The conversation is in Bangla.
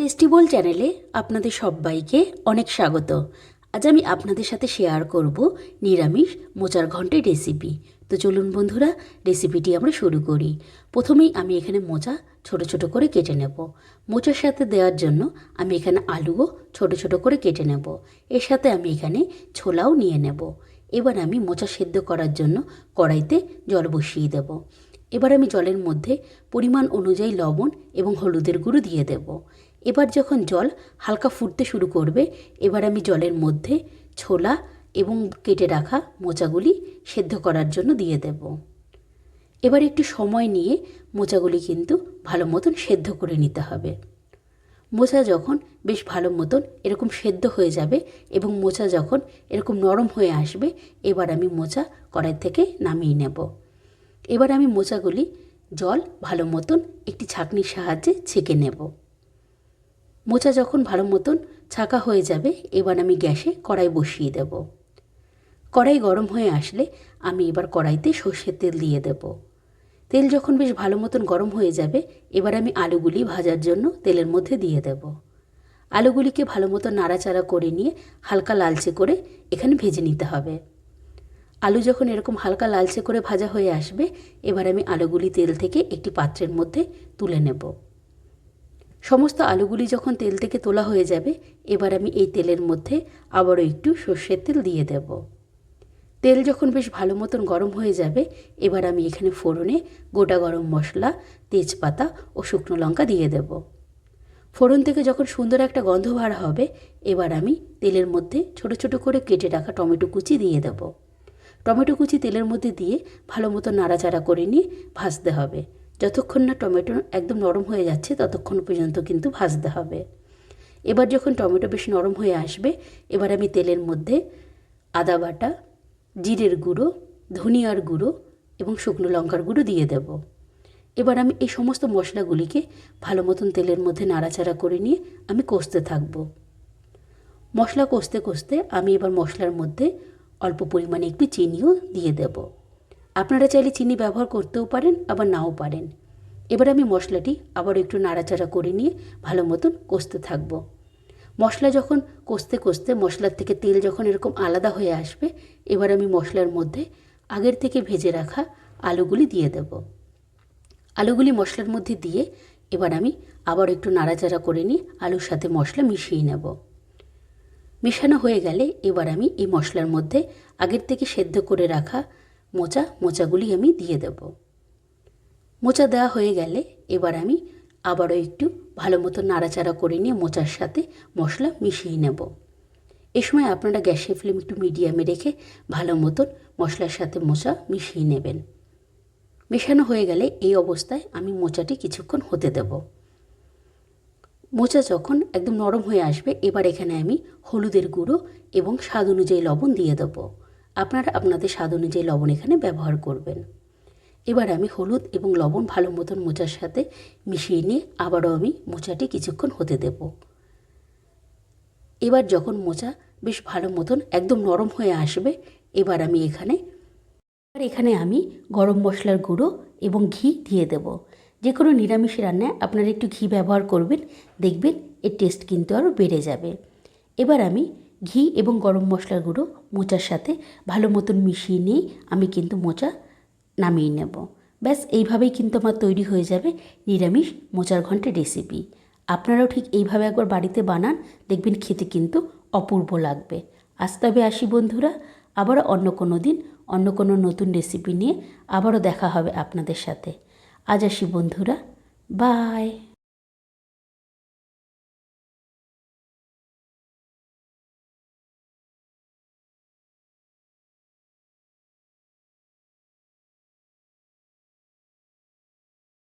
টেস্টিবল চ্যানেলে আপনাদের সবাইকে অনেক স্বাগত। আজ আমি আপনাদের সাথে শেয়ার করব নিরামিষ মোচার ঘন্টের রেসিপি। তো চলুন বন্ধুরা, রেসিপিটি আমরা শুরু করি। প্রথমেই আমি এখানে মোচা ছোট ছোট করে কেটে নেব। মোচার সাথে দেওয়ার জন্য আমি এখানে আলুও ছোট ছোট করে কেটে নেব। এর সাথে আমি এখানে ছোলাও নিয়ে নেব। এবার আমি মোচা সেদ্ধ করার জন্য কড়াইতে জল বসিয়ে দেব। এবার আমি জলের মধ্যে পরিমাণ অনুযায়ী লবণ এবং হলুদের গুঁড়ো দিয়ে দেব। এবার যখন জল হালকা ফুটতে শুরু করবে, এবার আমি জলের মধ্যে ছোলা এবং কেটে রাখা মোচাগুলি সেদ্ধ করার জন্য দিয়ে দেব। এবার একটু সময় নিয়ে মোচাগুলি কিন্তু ভালো মতন সেদ্ধ করে নিতে হবে। মোচা যখন বেশ ভালো মতন এরকম সেদ্ধ হয়ে যাবে এবং মোচা যখন এরকম নরম হয়ে আসবে, এবার আমি মোচা কড়াই থেকে নামিয়ে নেব। এবার আমি মোচাগুলি জল ভালো মতন একটি ছাঁকনির সাহায্যে ছেঁকে নেব। মোচা যখন ভালো মতন ছাকা হয়ে যাবে, এবার আমি গ্যাসে কড়াই বসিয়ে দেব। কড়াই গরম হয়ে আসলে আমি এবার কড়াইতে সর্ষের তেল দিয়ে দেব। তেল যখন বেশ ভালো মতন গরম হয়ে যাবে, এবার আমি আলুগুলি ভাজার জন্য তেলের মধ্যে দিয়ে দেব। আলুগুলিকে ভালো মতো নাড়াচাড়া করে নিয়ে হালকা লালচে করে এখানে ভেজে নিতে হবে। আলু যখন এরকম হালকা লালচে করে ভাজা হয়ে আসবে, এবার আমি আলুগুলি তেল থেকে একটি পাত্রের মধ্যে তুলে নেব। সমস্ত আলুগুলি যখন তেল থেকে তোলা হয়ে যাবে, এবার আমি এই তেলের মধ্যে আবারও একটু সর্ষের তেল দিয়ে দেব। তেল যখন বেশ ভালো মতন গরম হয়ে যাবে, এবার আমি এখানে ফোড়নে গোটা গরম মশলা, তেজপাতা ও শুকনো লঙ্কা দিয়ে দেব। ফোড়ন থেকে যখন সুন্দর একটা গন্ধ বার হবে, এবার আমি তেলের মধ্যে ছোট ছোট করে কেটে রাখা টমেটো কুচি দিয়ে দেব। টমেটো কুচি তেলের মধ্যে দিয়ে ভালো মতো নাড়াচাড়া করে নিয়ে ভাজতে হবে। যতক্ষণ না টমেটো একদম নরম হয়ে যাচ্ছে, ততক্ষণ পর্যন্ত কিন্তু ভাজতে হবে। এবার যখন টমেটো বেশ নরম হয়ে আসবে, এবার আমি তেলের মধ্যে আদা বাটা, জিরের গুঁড়ো, ধনিয়ার গুঁড়ো এবং শুকনো লঙ্কার গুঁড়ো দিয়ে দেব। এবার আমি এই সমস্ত মশলাগুলিকে ভালো মতন তেলের মধ্যে নাড়াচাড়া করে নিয়ে আমি কষতে থাকব। মশলা কষতে কষতে আমি এবার মশলার মধ্যে অল্প পরিমাণে একটু চিনিও দিয়ে দেব। আপনারা চাইলে চিনি ব্যবহার করতেও পারেন, আবার নাও পারেন। এবার আমি মশলাটি আবার একটু নাড়াচাড়া করে নিয়ে ভালো মতন কষতে থাকব। মশলা যখন কষতে কষতে, মশলার থেকে তেল যখন এরকম আলাদা হয়ে আসবে, এবার আমি মশলার মধ্যে আগের থেকে ভেজে রাখা আলুগুলি দিয়ে দেব। আলুগুলি মশলার মধ্যে দিয়ে এবার আমি আবার একটু নাড়াচাড়া করে নিয়ে আলুর সাথে মশলা মিশিয়ে নেব। মেশানো হয়ে গেলে এবার আমি এই মশলার মধ্যে আগের থেকে সেদ্ধ করে রাখা মোচা, মোচাগুলি আমি দিয়ে দেব। মোচা দেওয়া হয়ে গেলে এবার আমি আবারও একটু ভালো মতো নাড়াচাড়া করে নিয়ে মোচার সাথে মশলা মিশিয়ে নেব। এ সময় আপনারা গ্যাসের ফ্লেম একটু মিডিয়ামে রেখে ভালো মতন মশলার সাথে মোচা মিশিয়ে নেবেন। মেশানো হয়ে গেলে এই অবস্থায় আমি মোচাটি কিছুক্ষণ হতে দেব। মোচা যখন একদম নরম হয়ে আসবে, এবার এখানে আমি হলুদের গুঁড়ো এবং স্বাদ অনুযায়ী লবণ দিয়ে দেবো। আপনারা আপনাদের স্বাদ অনুযায়ী লবণ এখানে ব্যবহার করবেন। এবার আমি হলুদ এবং লবণ ভালো মতন মোচার সাথে মিশিয়ে নিয়ে আবারও আমি মোচাটি কিছুক্ষণ হতে দেব। এবার যখন মোচা বেশ ভালো মতন একদম নরম হয়ে আসবে, এবার আমি এখানে এবার এখানে আমি গরম মশলার গুঁড়ো এবং ঘি দিয়ে দেব। যে কোনো নিরামিষ রান্নায় আপনারা একটু ঘি ব্যবহার করবেন, দেখবেন এর টেস্ট কিন্তু আরও বেড়ে যাবে। এবার আমি ঘি এবং গরম মশলার গুঁড়ো মোচার সাথে ভালো মতন মিশিয়ে নিয়ে আমি কিন্তু মোচা নামিয়ে নেব। ব্যাস, এইভাবেই কিন্তু আমার তৈরি হয়ে যাবে নিরামিষ মোচার ঘন্টের রেসিপি আপনারাও ঠিক এইভাবে একবার বাড়িতে বানান, দেখবেন খেতে কিন্তু অপূর্ব লাগবে। আজ তবে আসি বন্ধুরা, আবারও অন্য কোনো দিন, অন্য কোনো নতুন রেসিপি নিয়ে আবারও দেখা হবে আপনাদের সাথে। আজ আসি বন্ধুরা বাই